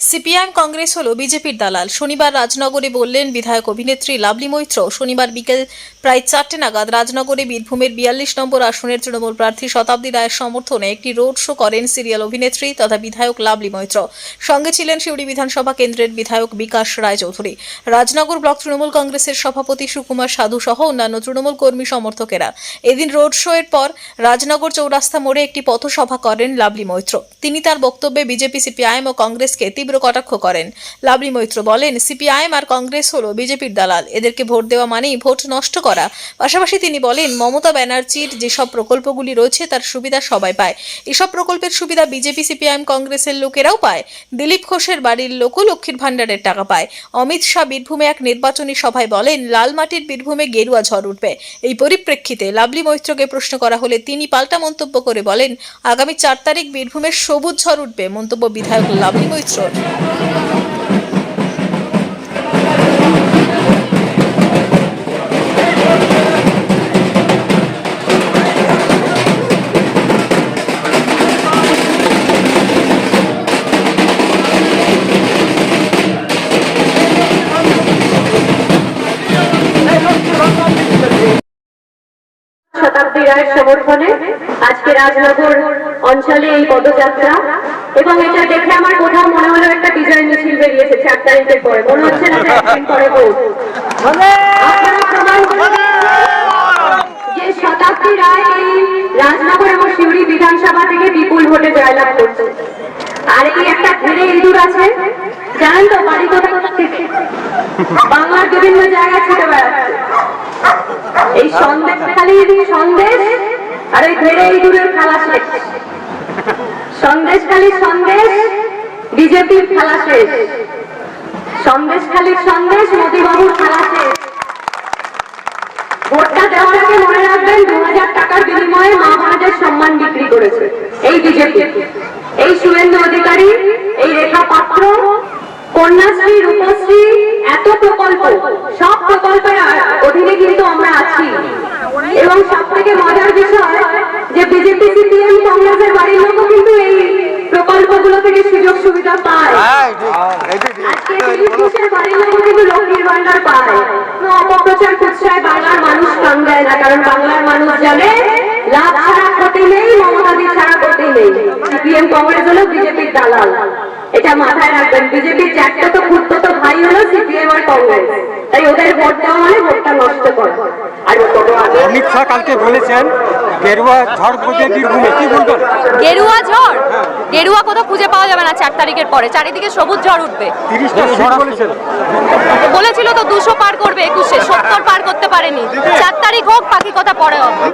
CPIM Congress হলো বিজেপির দালাল। শনিবার রাজনগরে বললেন, বিধায়ক অভিনেত্রী লাভলি মৈত্র। শনিবার বিকেল প্রায় চারটে নাগাদ রাজনগরে বীরভূমের বিয়াল্লিশ নম্বর আসনের তৃণমূল প্রার্থী শতাব্দী রায়ের সমর্থনে একটি রোড শো করেন সিরিয়াল অভিনেত্রী তথা বিধায়ক লাভলি মৈত্র। সঙ্গে ছিলেন শিউড়ি বিধানসভা কেন্দ্রের বিধায়ক বিকাশ রায় চৌধুরী রাজনগর ব্লক তৃণমূল কংগ্রেসের সভাপতি সুকুমার সাধু সহ অন্যান্য তৃণমূল কর্মী সমর্থকেরা। এদিন রোড শো এর পর রাজনগর চৌরাস্তা মোড়ে একটি পথসভা করেন লাভলি মৈত্র। তিনি তার বক্তব্যে বিজেপি, সিপিআইএম ও কংগ্রেসকে তীব্র কটাক্ষ করেন। লাভলি মৈত্র বলেন, সিপিআইএম আর কংগ্রেস হলো বিজেপির দালাল। এদেরকে ভোট দেওয়া মানেই ভোট নষ্ট করা। পাশাপাশি তিনি বলেন, মমতা ব্যানার্জির যেসব প্রকল্পগুলি রয়েছে তার সুবিধা সবাই পায়। এসব প্রকল্পের সুবিধা বিজেপি, সিপিআইএম, কংগ্রেসের লোকেরাও পায়। দিলীপ ঘোষের বাড়ির লোকও লক্ষ্মীর ভাণ্ডারের টাকা পায়। অমিত শাহ বীরভূমে এক নির্বাচনী সভায় বলেন, লাল মাটির বীরভূমে গেরুয়া ঝড় উঠবে। এই পরিপ্রেক্ষিতে লাভলি মৈত্রকে প্রশ্ন করা হলে তিনি পাল্টা মন্তব্য করে বলেন, আগামী চার তারিখ বীরভূমের সবুজ ঝড় উঠবে। মন্তব্য বিধায়ক লাভলি মৈত্রর। শতাব্দী রায়ের সমর্থনে আজকে রাজনগর অঞ্চলে এই পদযাত্রা এবং এটা দেখে আমার কোথাও মনে হলো একটা ডিজাইন মিছিল বেরিয়েছে চার তারিখের পরে। মনে হচ্ছে না একদিন পরে যে শতাব্দী রায় এই রাজনগর এবং শিউড়ি বিধানসভা থেকে বিপুল ভোটে জয়লাভ করছে। আর এই একটা ঘিরে ইঁদুর আছে জানেন তো বাড়ি কোথায়? বাংলার বিভিন্ন জায়গায় ছুটে বেড়াচ্ছে। এই সন্দেশ খালি সন্দেশ আর এই ঘেরে ইঁদুরের খেলা শেষ। সন্দেশ খালি সন্দেশ, বিজেপির খেলা শেষ। সন্দেশ খালি সন্দেশ, মোদীবাবুর খেলা শেষ। ভোটটা দেওয়ার মনে রাখবেন, দু হাজার টাকার বিনিময়ে মা বোনদের সম্মান বিক্রি করেছে, এই বিজেপি। এই শুভেন্দু অধিকারী, এই রেখা পাত্র, কন্যাশ্রী, রূপশ্রী, এত প্রকল্প, সব প্রকল্পের অধীনে কিন্তু আমরা আছি। এবং সুবিধা পায় আজকে দিলীপ বাড়ির লোকও কিন্তু লক্ষ্মীর ভান্ডার পায় অপপ্রচার কুৎসায় বাংলার মানুষ কান দেয় না কারণ বাংলার মানুষ জানে লাভ ছাড়া ক্ষতি নেই মমতাদি ছাড়া ক্ষতি নেই সিপিএম কংগ্রেস হলো বিজেপির দালাল এটা মাথায় রাখবেন বিজেপির চারটে তো খুঁড়তো তো ভাই হলো সিপিএম আর কংগ্রেস তাই ওদের ভোট দেওয়া মানে ভোটটা নষ্ট করা আর অমিত শাহ কালকে বলেছেন গেরুয়া ঝড় বুঝে বীরভূমে কি বলবেন গেরুয়া ঝড় গেরুয়া কোথাও খুঁজে পাওয়া যাবে না চার তারিখের পরে। চারিদিকে সবুজ ঝড় উঠবে। বলেছিল। তো দুশো পার করবে একুশে সত্তর পার করতে পারেনি। চার তারিখ হোক পাখি কথা পরে হবে।